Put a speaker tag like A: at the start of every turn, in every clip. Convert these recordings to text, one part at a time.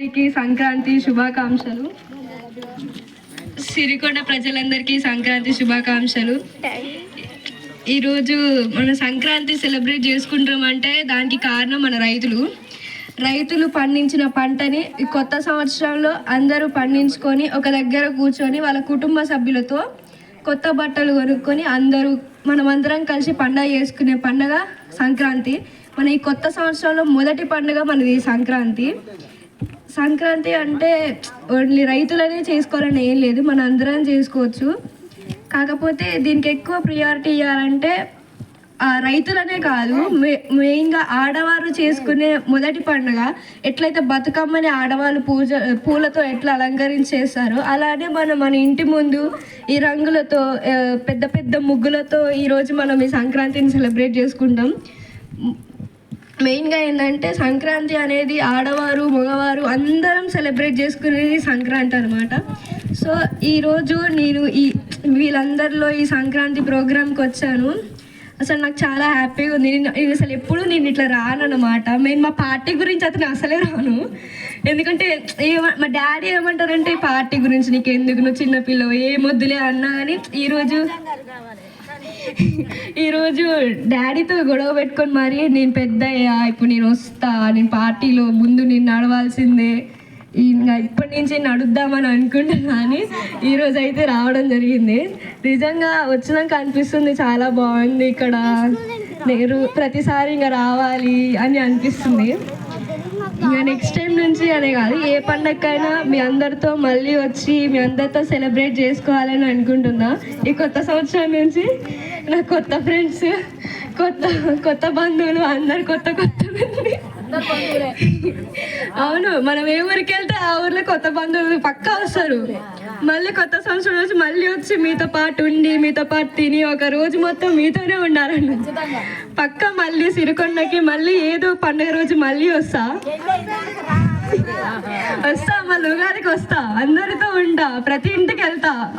A: అందరికీ సంక్రాంతి శుభాకాంక్షలు. సిరికొండ ప్రజలందరికీ సంక్రాంతి శుభాకాంక్షలు. ఈరోజు మన సంక్రాంతి సెలబ్రేట్ చేసుకుంటామంటే దానికి కారణం మన రైతులు. రైతులు పండించిన పంటని ఈ కొత్త సంవత్సరంలో అందరూ పండించుకొని ఒక దగ్గర కూర్చొని వాళ్ళ కుటుంబ సభ్యులతో కొత్త బట్టలు కొనుక్కొని అందరూ మనమందరం కలిసి పండగ చేసుకునే పండగ సంక్రాంతి. మన ఈ కొత్త సంవత్సరంలో మొదటి పండుగ మనది సంక్రాంతి. సంక్రాంతి అంటే ఓన్లీ రైతులనే చేసుకోవాలని ఏం లేదు మన అందరం చేసుకోవచ్చు. కాకపోతే దీనికి ఎక్కువ ప్రియారిటీ ఇవ్వాలంటే రైతులనే కాదు మె- మెయిన్గా ఆడవారు చేసుకునే మొదటి పండుగ. ఎట్లయితే బతుకమ్మని ఆడవాళ్ళు పూజ పూలతో ఎట్లా అలంకరించేస్తారో అలానే మనం మన ఇంటి ముందు ఈ రంగులతో పెద్ద పెద్ద ముగ్గులతో ఈరోజు మనం ఈ సంక్రాంతిని సెలబ్రేట్ చేసుకుంటాం. మెయిన్గా ఏంటంటే సంక్రాంతి అనేది ఆడవారు మగవారు అందరం సెలబ్రేట్ చేసుకునేది సంక్రాంతి అనమాట సో ఈరోజు నేను ఈ వీళ్ళందరిలో ఈ సంక్రాంతి ప్రోగ్రామ్కి వచ్చాను. అసలు నాకు చాలా హ్యాపీగా ఉంది. నేను నేను అసలు ఎప్పుడు నేను ఇట్లా రాను అనమాట మేము మా పార్టీ గురించి అతను అసలే రాను. ఎందుకంటే ఏమ మా డాడీ ఏమంటారంటే ఈ పార్టీ గురించి నీకు ఎందుకు నువ్వు చిన్నపిల్లవు? ఏ మొద్దులే అన్నా కానీ ఈరోజు ఈరోజు డాడీతో గొడవ పెట్టుకొని మరి నేను పెద్ద అయ్యా ఇప్పుడు నేను వస్తా నేను పార్టీలో ముందు నేను నడవాల్సిందే ఇంకా ఇప్పటి నుంచి నడుద్దామని అనుకుంటున్నా కానీ ఈరోజు అయితే రావడం జరిగింది. నిజంగా వచ్చినాక అనిపిస్తుంది చాలా బాగుంది ఇక్కడ. నేను ప్రతిసారి ఇంకా రావాలి అని అనిపిస్తుంది. ఇంకా నెక్స్ట్ టైం నుంచి అనే కాదు ఏ పండగకైనా మీ అందరితో మళ్ళీ వచ్చి మీ అందరితో సెలబ్రేట్ చేసుకోవాలని అనుకుంటున్నా. ఈ కొత్త సంవత్సరం నుంచి నా కొత్త ఫ్రెండ్స్ కొత్త కొత్త బంధువులు అందరు కొత్త కొత్త మంది. అవును మనం ఏ ఊరికి వెళ్తే ఆ ఊర్లో కొత్త బంధువులు పక్కా వస్తారు. మళ్ళీ కొత్త సంవత్సరం రోజు మళ్ళీ వచ్చి మీతో పాటు ఉండి మీతో పాటు తిని ఒక రోజు మొత్తం మీతోనే ఉండాలండి పక్క మళ్ళీ సిరికొండకి మళ్ళీ ఏదో పండుగ రోజు మళ్ళీ వస్తా. వస్తా మళ్ళీ ఉగాదికి వస్తా. అందరితో ఉంటా ప్రతి ఇంటికి వెళ్తా.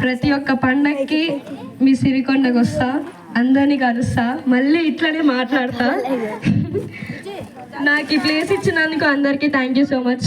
A: ప్రతి- ఒక్క పండగకి మీ సిరికొండకి వస్తా. అందరినీ కలుస్తా. మళ్ళీ ఇట్లనే మాట్లాడతా. నాకు ఈ ప్లేస్ ఇచ్చినందుకు అందరికీ థ్యాంక్ యూ సో మచ్